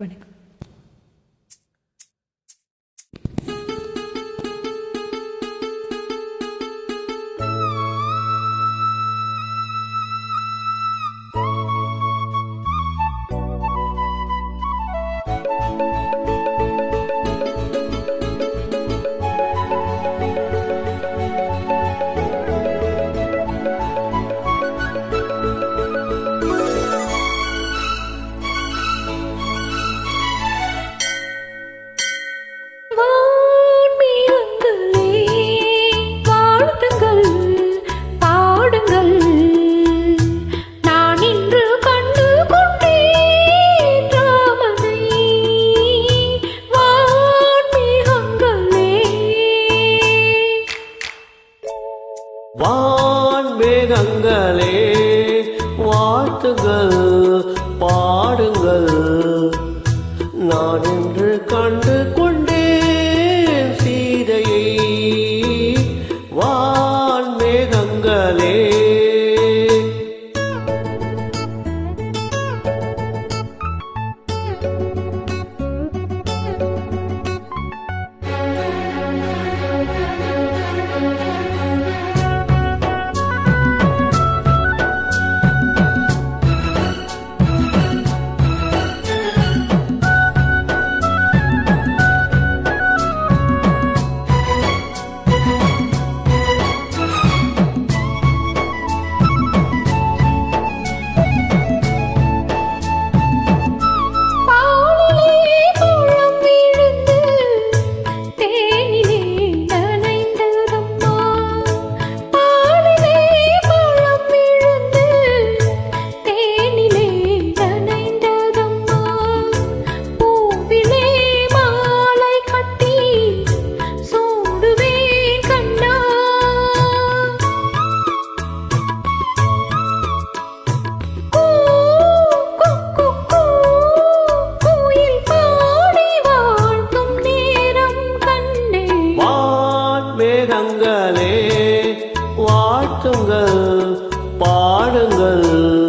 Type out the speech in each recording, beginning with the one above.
வணக்கம். வாழ்த்துகள் பாடுங்கள் நான் என்று கண் வாழ்த்துங்கள் பாடுங்கள்.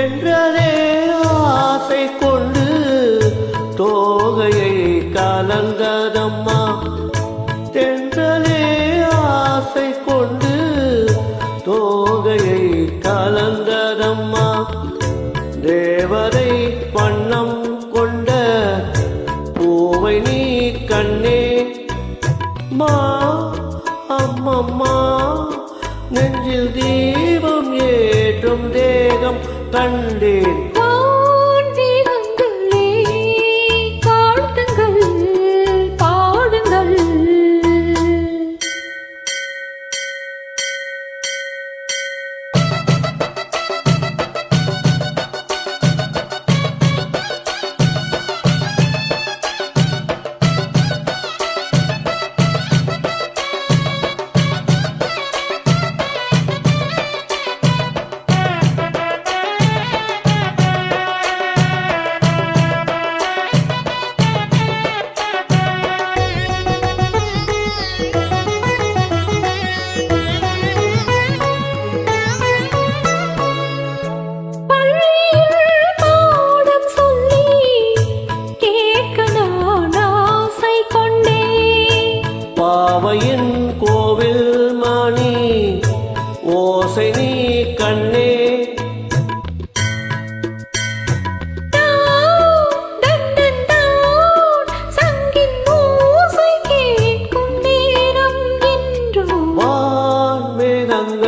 என்றதே ஆசை கொண்டு தோகையை கலந்ததம்மா தென்றலே ஆசை கொண்டு தோகையை கலந்ததம்மா தேவதை வண்ணம் கொண்ட பூவை நீ கண்ணே. மா அம்மம்மா நெஞ்சில் தீபம் ஏற்றும் தேகம் கண்டேன் ನಂದ